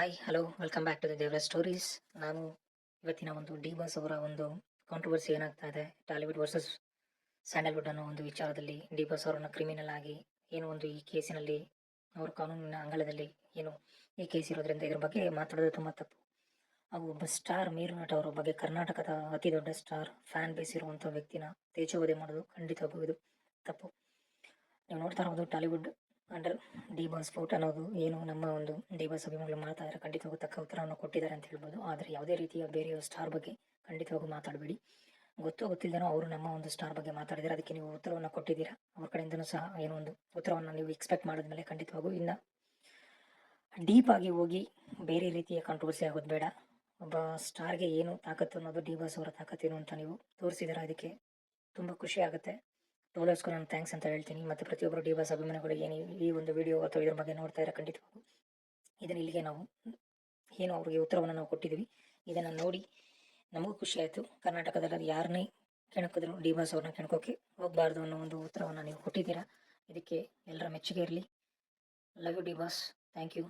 Hi hello welcome back to the ದೇವರ stories ನಾನು ಇವತ್ತಿನ ಒಂದು ಡಿ ಬಾಸ್ ಅವರ ಒಂದು ಕಾಂಟ್ರವರ್ಸಿ ಏನಾಗ್ತಾ ಇದೆ? ಟಾಲಿವುಡ್ ವರ್ಸಸ್ ಸ್ಯಾಂಡಲ್ವುಡ್ ಅನ್ನೋ ಒಂದು ವಿಚಾರದಲ್ಲಿ ಡಿ ಬಾಸ್ ಅವರನ್ನ ಕ್ರಿಮಿನಲ್ ಆಗಿ ಏನು ಒಂದು ಈ ಕೇಸಿನಲ್ಲಿ ಅವರ ಕಾನೂನಿನ ಅಂಗಳದಲ್ಲಿ ಏನು ಈ ಕೇಸ್ ಇರೋದ್ರಿಂದ ಇದ್ರ ಬಗ್ಗೆ ಮಾತಾಡೋದು ತುಂಬ ತಪ್ಪು. ಹಾಗೂ ಒಬ್ಬ ಸ್ಟಾರ್ ಮೀರು ನಟ ಅವರ ಬಗ್ಗೆ ಕರ್ನಾಟಕದ ಅತಿ ದೊಡ್ಡ ಸ್ಟಾರ್ ಫ್ಯಾನ್ ಬೇಸ್ ಇರುವಂಥ ವ್ಯಕ್ತಿನ ತೇಜೋವಧೆ ಮಾಡೋದು ಖಂಡಿತವಾಗೂ ಇದು ತಪ್ಪು. ನೀವು ನೋಡ್ತಾ ಇರ್ಬೋದು Tollywood under D boss fort ಅನ್ನೋದು ಏನು ನಮ್ಮ ಒಂದು ಡಿ ಬಾಸ್ ಅಭಿಮಾನಿಗಳು ಮಾತಾದ್ರೆ ಖಂಡಿತವಾಗೂ ತಕ್ಕ ಉತ್ತರವನ್ನು ಕೊಟ್ಟಿದ್ದಾರೆ ಅಂತ ಹೇಳ್ಬೋದು. ಆದರೆ ಯಾವುದೇ ರೀತಿಯ ಬೇರೆಯ ಸ್ಟಾರ್ ಬಗ್ಗೆ ಖಂಡಿತವಾಗೂ ಮಾತಾಡಬೇಡಿ. ಗೊತ್ತೋ ಗೊತ್ತಿಲ್ಲದೇನೋ ಅವರು ನಮ್ಮ ಒಂದು ಸ್ಟಾರ್ ಬಗ್ಗೆ ಮಾತಾಡಿದರೆ ಅದಕ್ಕೆ ನೀವು ಉತ್ತರವನ್ನು ಕೊಟ್ಟಿದ್ದೀರಾ? ಅವ್ರ ಕಡೆಯಿಂದನೂ ಸಹ ಏನೋ ಒಂದು ಉತ್ತರವನ್ನು ನೀವು ಎಕ್ಸ್ಪೆಕ್ಟ್ ಮಾಡಿದ್ಮೇಲೆ ಖಂಡಿತವಾಗೂ ಇನ್ನು ಆಗಿ ಹೋಗಿ ಬೇರೆ ರೀತಿಯ ಕಾಂಟ್ರವರ್ಸಿ ಆಗೋದು ಬೇಡ. ಒಬ್ಬ ಸ್ಟಾರ್ಗೆ ಏನು ತಾಕತ್ತು ಅನ್ನೋದು ಡಿ ಬಾಸ್ ಅವರ ತಾಕತ್ತೇನು ಅಂತ ನೀವು ತೋರಿಸಿದ್ದೀರಾ? ಅದಕ್ಕೆ ತುಂಬ ಖುಷಿ ಆಗುತ್ತೆ. ಟೋಲರ್ಸ್ಗೂ ನಾನು ಥ್ಯಾಂಕ್ಸ್ ಅಂತ ಹೇಳ್ತೀನಿ. ಮತ್ತು ಪ್ರತಿಯೊಬ್ಬರು ಡಿ ಬಾಸ್ ಅಭಿಮಾನಿಗಳಿಗೆ ಏನು ಈ ಒಂದು ವಿಡಿಯೋ ಅಥವಾ ಇದ್ರ ಬಗ್ಗೆ ನೋಡ್ತಾ ಇರೋ ಖಂಡಿತವಾಗೂ ಇದನ್ನು ಇಲ್ಲಿಗೆ ನಾವು ಏನು ಅವರಿಗೆ ಉತ್ತರವನ್ನು ನಾವು ಕೊಟ್ಟಿದ್ದೀವಿ. ಇದನ್ನು ನೋಡಿ ನಮಗೂ ಖುಷಿ ಆಯಿತು. ಕರ್ನಾಟಕದಲ್ಲಿ ಯಾರನ್ನೇ ಕೆಣಕಿದ್ರು ಡಿ ಬಾಸ್ ಅವ್ರನ್ನ ಕೆಣಕೋಕೆ ಹೋಗಬಾರ್ದು ಅನ್ನೋ ಒಂದು ಉತ್ತರವನ್ನು ನೀವು ಕೊಟ್ಟಿದ್ದೀರಾ. ಇದಕ್ಕೆ ಎಲ್ಲರ ಮೆಚ್ಚುಗೆ ಇರಲಿ. Love you D boss thank you